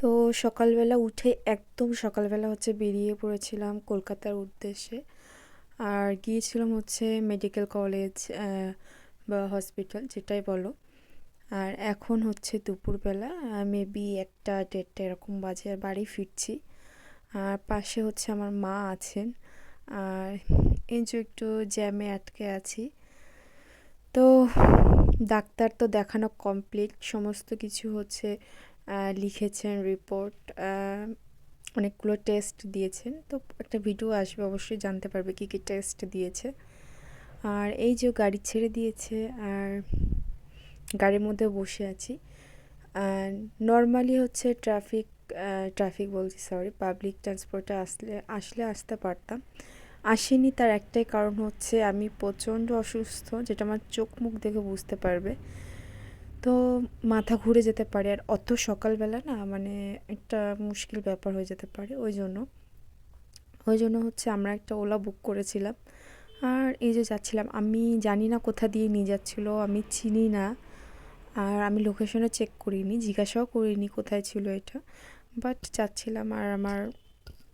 তো সকালবেলা উঠে একদম সকালবেলা হচ্ছে বেরিয়ে পড়েছিলাম কলকাতার উদ্দেশ্যে। আর গিয়েছিলাম হচ্ছে মেডিকেল কলেজ বা হসপিটাল যেটাই বলো। আর এখন হচ্ছে দুপুরবেলা মেবি একটা দেড়টা এরকম বাজে আর বাড়ি ফিরছি। আর পাশে হচ্ছে আমার মা আছেন। আর এই যে একটু জ্যামে আটকে আছি। তো ডাক্তার তো দেখানো কমপ্লিট সমস্ত কিছু হচ্ছে লিখেছেন রিপোর্ট অনেকগুলো টেস্ট দিয়েছেন। তো একটা ভিডিও আসবে, অবশ্যই জানতে পারবে কী কী টেস্ট দিয়েছে। আর এই যে গাড়ি ছেড়ে দিয়েছে, আর গাড়ির মধ্যে বসে আছি। নর্মালি হচ্ছে ট্রাফিক ট্রাফিক বলছি সরি পাবলিক ট্রান্সপোর্টে আসলে আসলে আসতে পারতাম। আসেনি তার একটাই কারণ হচ্ছে, আমি প্রচণ্ড অসুস্থ, যেটা আমার চোখ মুখ দেখে বুঝতে পারবে। তো মাথা ঘুরে যেতে পারে। আর অত সকালবেলা না মানে একটা মুশকিল ব্যাপার হয়ে যেতে পারে। ওই জন্য। ওই জন্য হচ্ছে আমরা একটা ওলা বুক করেছিলাম। আর এই যে যাচ্ছিলাম, আমি জানি না কোথা দিয়ে নিয়ে যাচ্ছিল, আমি চিনি না। আর আমি লোকেশনে চেক করিনি, জিজ্ঞাসাও করিনি কোথায় ছিল এটা। বাট যাচ্ছিলাম আর আমার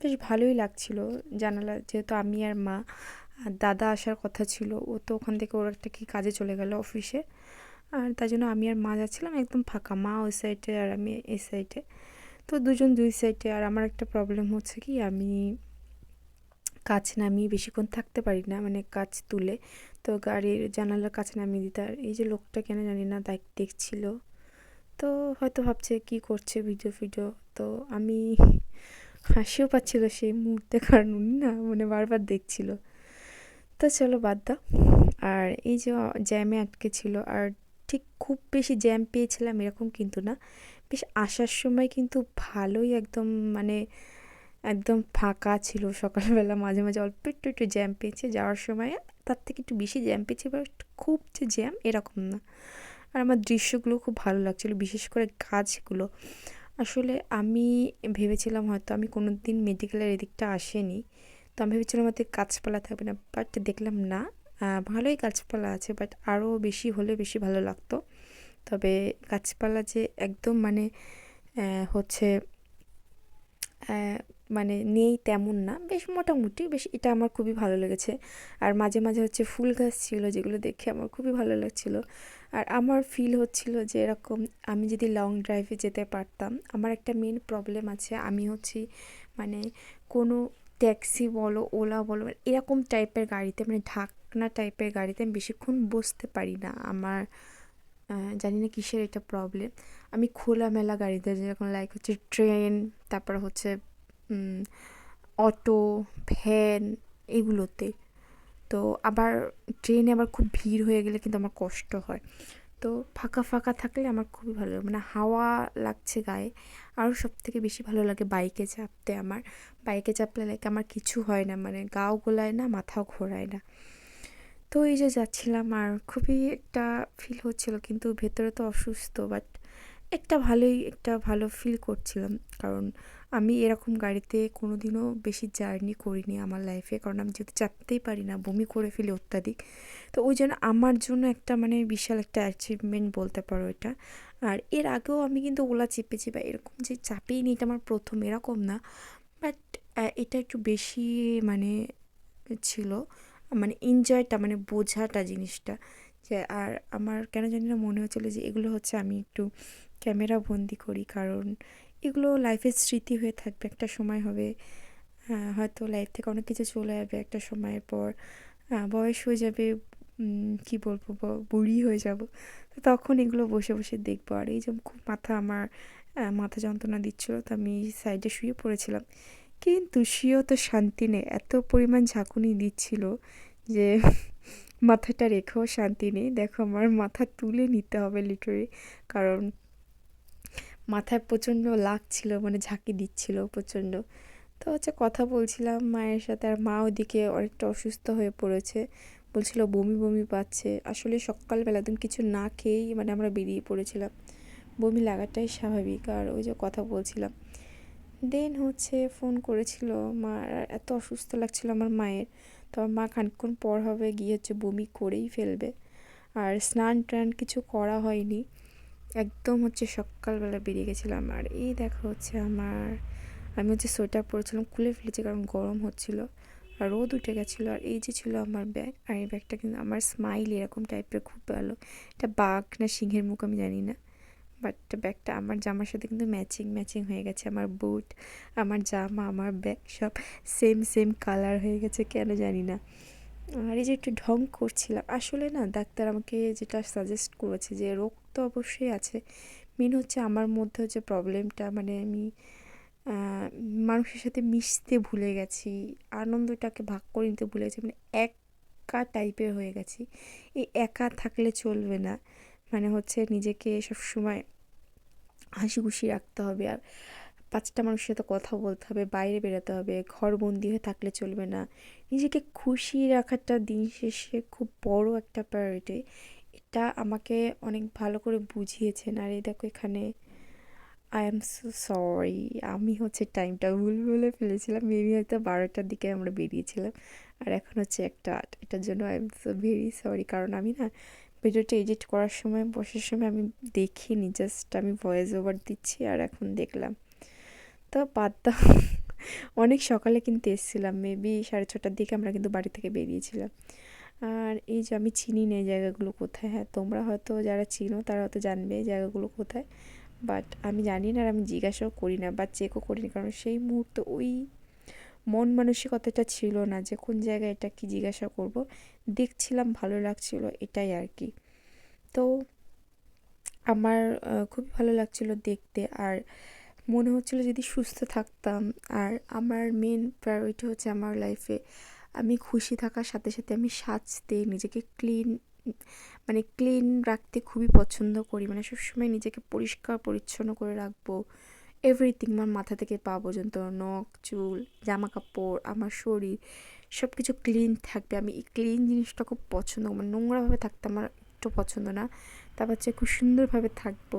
বেশ ভালোই লাগছিল। জানালা, যেহেতু আমি আর মা, আর দাদা আসার কথা ছিল, ও তো ওখান থেকে ওর একটা কি কাজে চলে গেল অফিসে আর তার জন্য আমি আর মা যাচ্ছিলাম একদম ফাঁকা, মা ওই সাইডে আর আমি এই সাইডে তো দুজন দুই সাইডে আর আমার একটা প্রবলেম হচ্ছে কি, আমি কাজ নামিয়ে বেশিক্ষণ থাকতে পারি না মানে কাজ তুলে। তো গাড়ির জানালার কাছে নামিয়ে দিতে, আর এই যে লোকটা কেন জানি না দেখছিল। তো হয়তো ভাবছে কি করছে ভিডিও ফিডিও, তো আমি হাসিও পাচ্ছিল সেই মুহূর্তে, কারণ উনি না মানে বারবার দেখছিল। তো চলো বাদ দাও। আর এই যে জ্যামে আটকে ছিল, আর ঠিক খুব বেশি জ্যাম পেয়েছিলাম এরকম কিন্তু না। বেশ আসার সময় কিন্তু ভালোই একদম মানে একদম ফাঁকা ছিল সকালবেলা, মাঝে মাঝে অল্প একটু একটু জ্যাম পেয়েছে। যাওয়ার সময় তার থেকে একটু বেশি জ্যাম পেয়েছে বা খুব যে জ্যাম এরকম না। আর আমার দৃশ্যগুলো খুব ভালো লাগছিল, বিশেষ করে গাছগুলো। আসলে আমি ভেবেছিলাম হয়তো আমি কোনো দিন মেডিকেলের এদিকটা আসেনি। তো আমি ভেবেছিলাম হয়তো গাছপালা থাকবে না বাট দেখলাম না। ভালোই গাছপালা আছে বাট আরও বেশি হলে বেশি ভালো লাগতো। তবে গাছপালা যে একদম মানে হচ্ছে মানে নেই তেমন না, বেশ মোটামুটি, বেশ এটা আমার খুবই ভালো লেগেছে। আর মাঝে মাঝে হচ্ছে ফুল গাছ ছিল যেগুলো দেখে আমার খুবই ভালো লাগছিল। আর আমার ফিল হচ্ছিল যে এরকম আমি যদি লং ড্রাইভে যেতে পারতাম, আমার একটা মেন প্রবলেম আছে, আমি হচ্ছি মানে কোনো ট্যাক্সি বলো, ওলা বলো, এরকম টাইপের গাড়িতে মানে ঢাকনা টাইপের গাড়িতে আমি বেশিক্ষণ বসতে পারি না। আমার জানি না কিসের এটা প্রবলেম আমি খোলামেলা গাড়িতে যেরকম লাইক হচ্ছে ট্রেন তারপর হচ্ছে অটো ভ্যান এগুলোতে। তো আবার ট্রেনে আবার খুব ভিড় হয়ে গেলে কিন্তু আমার কষ্ট হয়। তো ফাঁকা ফাঁকা থাকলে আমার খুবই ভালো লাগে। মানে হাওয়া লাগছে গায়ে। আরও সব থেকে বেশি ভালো লাগে বাইকে চাপতে আমার। বাইকে চাপলে লাইক আমার কিছু হয় না। মানে গাও গোলায় না, মাথাও ঘোরায় না। তো এই যে যাচ্ছিলাম আর খুবই একটা ফিল হচ্ছিল, কিন্তু ভেতরে তো অসুস্থ বাট একটা ভালোই, একটা ভালো ফিল করছিলাম। কারণ আমি এরকম গাড়িতে কোনো দিনও বেশি জার্নি করিনি আমার লাইফে কারণ আমি যেহেতু চাপতেই পারি না, বমি করে ফেলি অত্যাধিক। তো ওই জন্য আমার জন্য একটা মানে বিশাল একটা অ্যাচিভমেন্ট বলতে পারো এটা। আর এর আগেও আমি কিন্তু ওলা চেপেছি বা এরকম যে চাপেই নি এটা আমার প্রথম এরকম না বাট এটা একটু বেশি মানে ছিল। মানে এনজয়টা মানে বোঝাটা জিনিসটা। যে আর আমার কেন জানি না মনে হচ্ছিল যে এগুলো হচ্ছে আমি একটু ক্যামেরা বন্দি করি, কারণ এগুলো লাইফের স্মৃতি হয়ে থাকবে। একটা সময় হবে হয়তো লাইফ থেকে অনেক কিছু চলে যাবে একটা সময়ের পর। বয়স হয়ে যাবে কি বলব বুড়ি হয়ে যাব। তো তখন এগুলো বসে বসে দেখব। আর এই যে খুব মাথা আমার মাথা যন্ত্রণা দিচ্ছিল, তো আমি সাইডে শুয়ে পড়েছিলাম। কিন্তু সেও তো শান্তি নেই। এত পরিমাণ ঝাঁকুনি দিচ্ছিল যে মাথাটা রেখেও শান্তি নেই। দেখো আমার মাথা তুলে নিতে হবে লিটারি কারণ মাথায় প্রচণ্ড লাগছিল মানে ঝাঁকি দিচ্ছিল প্রচণ্ড। তো হচ্ছে কথা বলছিলাম মায়ের সাথে, আর মা ওদিকে অনেকটা অসুস্থ হয়ে পড়েছে। বলছিল বমি বমি পাচ্ছে। আসলে সকালবেলা একদম কিছু না খেয়েই মানে আমরা বেরিয়ে পড়েছিলাম। বমি লাগাটাই স্বাভাবিক। আর ওই যে কথা বলছিলাম দেন হচ্ছে ফোন করেছিল মা এত অসুস্থ লাগছিল আমার মায়ের। তো মা খানিক্ষণ পর হবে গিয়ে হচ্ছে বমি করেই ফেলবে। আর স্নান টান কিছু করা হয়নি। একদম হচ্ছে সকালবেলা বেরিয়ে গেছিলাম। আর এই দেখা হচ্ছে আমার, আমি হচ্ছে সোয়েটার পরেছিলাম, খুলে ফেলেছি কারণ গরম হচ্ছিল। আর রোদ উঠে গেছিল। আর এই যে ছিল আমার ব্যাগ, আর এই ব্যাগটা কিন্তু আমার স্মাইল এরকম টাইপের খুব ভালো। এটা বাঘ না সিংহের মুখ আমি জানি না। বাট ব্যাগটা আমার জামার সাথে কিন্তু ম্যাচিং ম্যাচিং হয়ে গেছে। আমার বুট আমার জামা, আমার ব্যাগ সব সেম সেম কালার হয়ে গেছে, কেন জানি না। আর এই যে একটু ঢং করছিলাম, আসলে না ডাক্তার আমাকে যেটা সাজেস্ট করেছে যে রোগ তো অবশ্যই আছে। মেন হচ্ছে আমার মধ্যে হচ্ছে প্রবলেমটা মানে আমি মানুষের সাথে মিশতে ভুলে গেছি, আনন্দটাকে ভাগ করে নিতে ভুলে গেছি মানে একা টাইপের হয়ে গেছি। এই একা থাকলে চলবে না। মানে হচ্ছে নিজেকে সব সময় হাসি খুশি রাখতে হবে আর পাঁচটা মানুষের সাথে কথা বলতে হবে, বাইরে বেরোতে হবে, ঘরবন্দি হয়ে থাকলে চলবে না। নিজেকে খুশি রাখাটা দিন শেষে খুব বড় একটা প্রায়োরিটি এটা আমাকে অনেক ভালো করে বুঝিয়েছেন। আর এই দেখো এখানে আই এম সো সরি আমি হচ্ছে টাইমটা ভুল বলে ফেলেছিলাম। মেবি হয়তো বারোটার দিকে আমরা বেরিয়েছিলাম। আর এখন হচ্ছে একটা আট। এটার জন্য I am so very sorry কারণ আমি না ভিডিওটা এডিট করার সময়, বসার সময় আমি দেখিনি জাস্ট আমি ভয়েস ওভার দিচ্ছি আর এখন দেখলাম। তো বাদ দাও। অনেক সকালে কিন্তু এসেছিলাম মেবি সাড়ে ছটার দিকে আমরা কিন্তু বাড়ি থেকে বেরিয়েছিলাম। আর এই যে আমি চিনি না জায়গাগুলো কোথায় হ্যাঁ তোমরা হয়তো যারা চিনো তারা হয়তো জানবে জায়গাগুলো কোথায়। বাট আমি জানি না আর আমি জিজ্ঞাসাও করি না বা চেকও করি না কারণ সেই মুহূর্তে ওই মন মানসিকতাটা ছিল না যে কোন জায়গায় এটা কি জিজ্ঞাসা করব। দেখছিলাম, ভালো লাগছিল এটাই আর কি। তো আমার খুবই ভালো লাগছিল দেখতে আর মনে হচ্ছিল যদি সুস্থ থাকতাম। আর আমার মেন প্রায়োরিটি হচ্ছে আমার লাইফে আমি খুশি থাকার সাথে সাথে আমি সাজতে, নিজেকে ক্লিন মানে ক্লিন রাখতে খুবই পছন্দ করি। মানে সবসময় নিজেকে পরিষ্কার, পরিচ্ছন্ন করে রাখব। এভরিথিং আমার মাথা থেকে পা পর্যন্ত, নখ, চুল জামা কাপড় আমার শরীর সব কিছু ক্লিন থাকবে। আমি এই ক্লিন জিনিসটা খুব পছন্দ। মানে নোংরাভাবে থাকতে আমার একটু পছন্দ না। তারপর হচ্ছে খুব সুন্দরভাবে থাকব।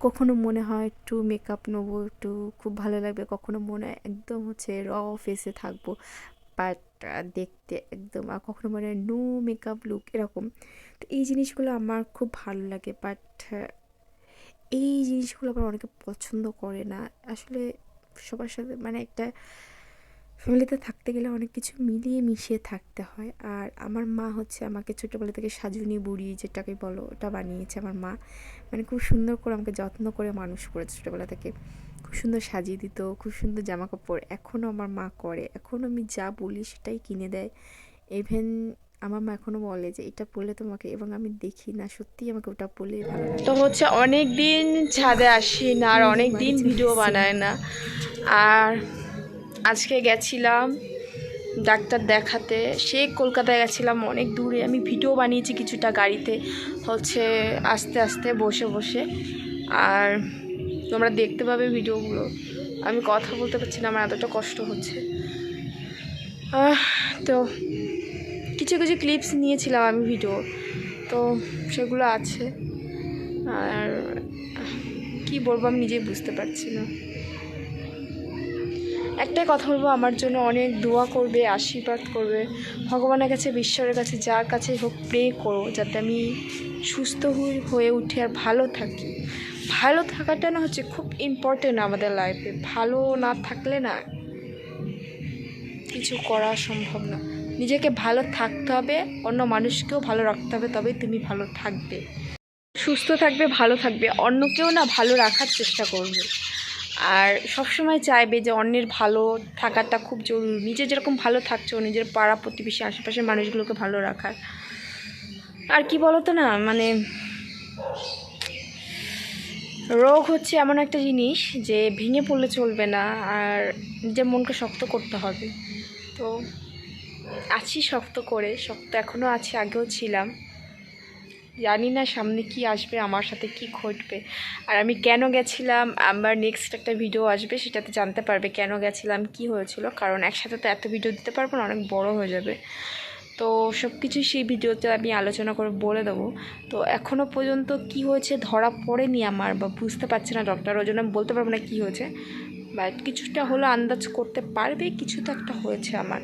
কখনো মনে হয় একটু মেকআপ নেব, একটু খুব ভালো লাগবে। কখনো মনে হয় একদম হচ্ছে র ফেসে থাকব। বাট দেখতে একদম, আর কখনো মনে হয় নো মেকআপ লুক এরকম। তো এই জিনিসগুলো আমার খুব ভালো লাগে। বাট এই জিনিসগুলো আবার অনেকে পছন্দ করে না। আসলে সবার সাথে মানে একটা ফ্যামিলিতে থাকতে গেলে অনেক কিছু মিলিয়ে মিশিয়ে থাকতে হয়। আর আমার মা হচ্ছে আমাকে ছোটোবেলা থেকে সাজুনি বুড়ি যেটাকে বলো, ওটা বানিয়েছে আমার মা। মানে খুব সুন্দর করে আমাকে যত্ন করে মানুষ করেছে ছোটোবেলা থেকে। খুব সুন্দর সাজিয়ে দিত, খুব সুন্দর জামা কাপড় এখনও আমার মা করে। এখনও আমি যা বলি সেটাই কিনে দেয়। ইভেন আমার মা এখনও বলে যে, এটা পরলে তোমাকে এবং আমি দেখি না, সত্যিই আমাকে ওটা পরলেই ভালো তো হচ্ছে অনেক দিন ছাদে আসি না আর অনেক দিন ভিডিও বানায় না। আর আজকে গেছিলাম ডাক্তার দেখাতে। সে কলকাতায় গেছিলাম অনেক দূরে। আমি ভিডিও বানিয়েছি কিছুটা গাড়িতে, হচ্ছে আস্তে আস্তে বসে বসে। আর তোমরা দেখতে পাবে ভিডিওগুলো। আমি কথা বলতে পারছি না, আমার এতটা কষ্ট হচ্ছে। তো কিছু কিছু ক্লিপস নিয়েছিলাম আমি ভিডিও তো সেগুলো আছে। আর কি বলব আমি নিজেই বুঝতে পারছি না। একটাই কথা বলব, আমার জন্য অনেক দোয়া করবে, আশীর্বাদ করবে। ভগবানের কাছে, ঈশ্বরের কাছে, যার কাছে হোক প্রে করো, যাতে আমি সুস্থ হয়ে হয়ে উঠে আর ভালো থাকি। ভালো থাকাটা না হচ্ছে খুব ইম্পর্টেন্ট আমাদের লাইফে ভালো না থাকলে না কিছু করা সম্ভব না। নিজেকে ভালো থাকতে হবে, অন্য মানুষকেও ভালো রাখতে হবে, তবেই তুমি ভালো থাকবে। সুস্থ থাকবে, ভালো থাকবে, অন্যকেও না ভালো রাখার চেষ্টা করবে। আর সবসময় চাইবে যে অন্যের ভালো থাকাটা খুব জরুরি। নিজে যেরকম ভালো থাকছো, নিজের পাড়া প্রতিবেশী, আশেপাশের মানুষগুলোকে ভালো রাখার। আর কি বলতো না মানে রোগ হচ্ছে এমন একটা জিনিস যে ভেঙে পড়লে চলবে না, আর নিজের মনকে শক্ত করতে হবে। তো আছি শক্ত করে, শক্ত এখনও আছি, আগেও ছিলাম। জানি না সামনে কি আসবে, আমার সাথে কি ঘটবে। আর আমি কেন গেছিলাম আমার নেক্সট একটা ভিডিও আসবে, সেটাতে জানতে পারবে কেন গেছিলাম, কি হয়েছিল। কারণ একসাথে তো এত ভিডিও দিতে পারব না, অনেক বড় হয়ে যাবে। তো সব কিছু সেই ভিডিওতে আমি আলোচনা করে বলে দেবো। তো এখনও পর্যন্ত কি হয়েছে ধরা পড়েনি আমার, বা বুঝতে পারছে না ডক্টর ওই জন্য আমি বলতে পারব না কী হয়েছে। বাট কিছুটা হলো আন্দাজ করতে পারবে, কিছু তো একটা হয়েছে আমার।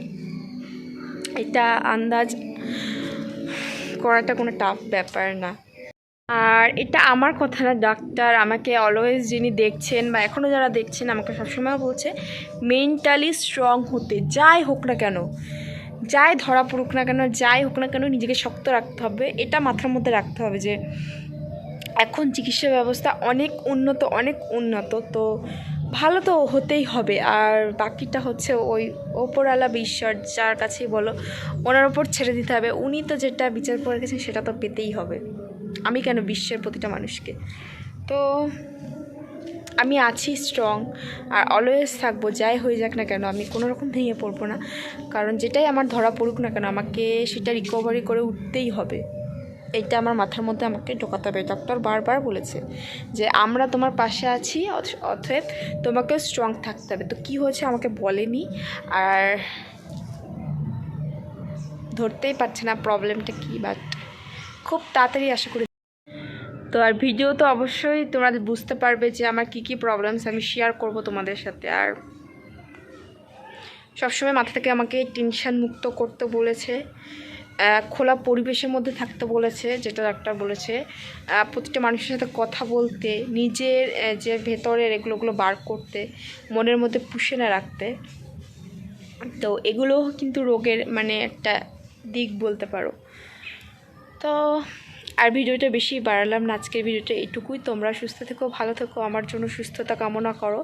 এটা আন্দাজ করাটা কোনো টাফ ব্যাপার না। আর এটা আমার কথা না ডাক্তার আমাকে অলওয়েজ যিনি দেখছেন বা এখনও যারা দেখছেন আমাকে সবসময় বলছে মেন্টালি স্ট্রং হতে, যাই হোক না কেন, যাই ধরা পড়ুক না কেন, যাই হোক না কেন নিজেকে শক্ত রাখতে হবে, এটা মাথার মধ্যে রাখতে হবে যে এখন চিকিৎসা ব্যবস্থা অনেক উন্নত অনেক উন্নত, তো ভালো তো হতেই হবে। আর বাকিটা হচ্ছে ওই ওপরওয়ালা ঈশ্বর যার কাছেই বলো, ওনার ওপর ছেড়ে দিতে হবে। উনি তো যেটা বিচার করে গেছেন সেটা তো পেতেই হবে। আমি কেন বিশ্বের প্রতিটা মানুষকে? তো আমি আছি স্ট্রং আর অলওয়েজ থাকব, যাই হয়ে যাক না কেন, আমি কোনো রকম ভেঙে পড়ব না। কারণ যেটাই আমার ধরা পড়ুক না কেন, আমাকে সেটা রিকভারি করে উঠতেই হবে। এইটা আমার মাথার মধ্যে আমাকে ঢোকাতে হবে। ডক্টর বারবার বলেছে যে, আমরা তোমার পাশে আছি অতএব তোমাকেও স্ট্রং থাকতে হবে। তো কী হয়েছে আমাকে বলেনি। আর ধরতেই পারছে না প্রবলেমটা কী বাট খুব তাড়াতাড়ি আশা করি তো আর ভিডিও তো অবশ্যই তোমরা বুঝতে পারবে যে, আমার কী কী প্রবলেমস আমি শেয়ার করব তোমাদের সাথে। আর সবসময় মাথা থেকে আমাকে টেনশন মুক্ত করতে বলেছে। খোলা পরিবেশের মধ্যে থাকতে বলেছে, যেটা ডাক্তার বলেছে। প্রতিটা মানুষের সাথে কথা বলতে, নিজের যে ভেতরের এগুলোগুলো বার করতে, মনের মধ্যে পুষে না রাখতে। তো এগুলো কিন্তু রোগের মানে একটা দিক বলতে পারো। তো আর ভিডিওটা বেশি বাড়ালাম না, আজকের ভিডিওটা এটুকুই তোমরা সুস্থ থেকো, ভালো থেকো, আমার জন্য সুস্থতা কামনা করো।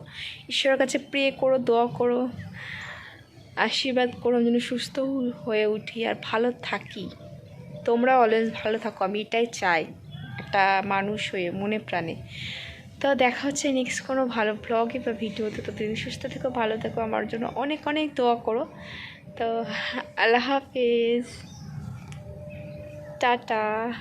ঈশ্বরের কাছে প্রে করো, দোয়া করো। আশীর্বাদ করো আমি যেন সুস্থ হয়ে উঠি আর ভালো থাকি। তোমরা অলওয়েজ ভালো থাকো, আমি এটাই চাই, একটা মানুষ হয়ে, মনে প্রাণে। তো দেখা হচ্ছে নেক্সট কোনো ভালো ব্লগে বা ভিডিওতে তো। তুমি সুস্থ থেকো, ভালো থেকো, আমার জন্য অনেক অনেক দোয়া করো। তো আল্লাহ হাফেজ। টাটা।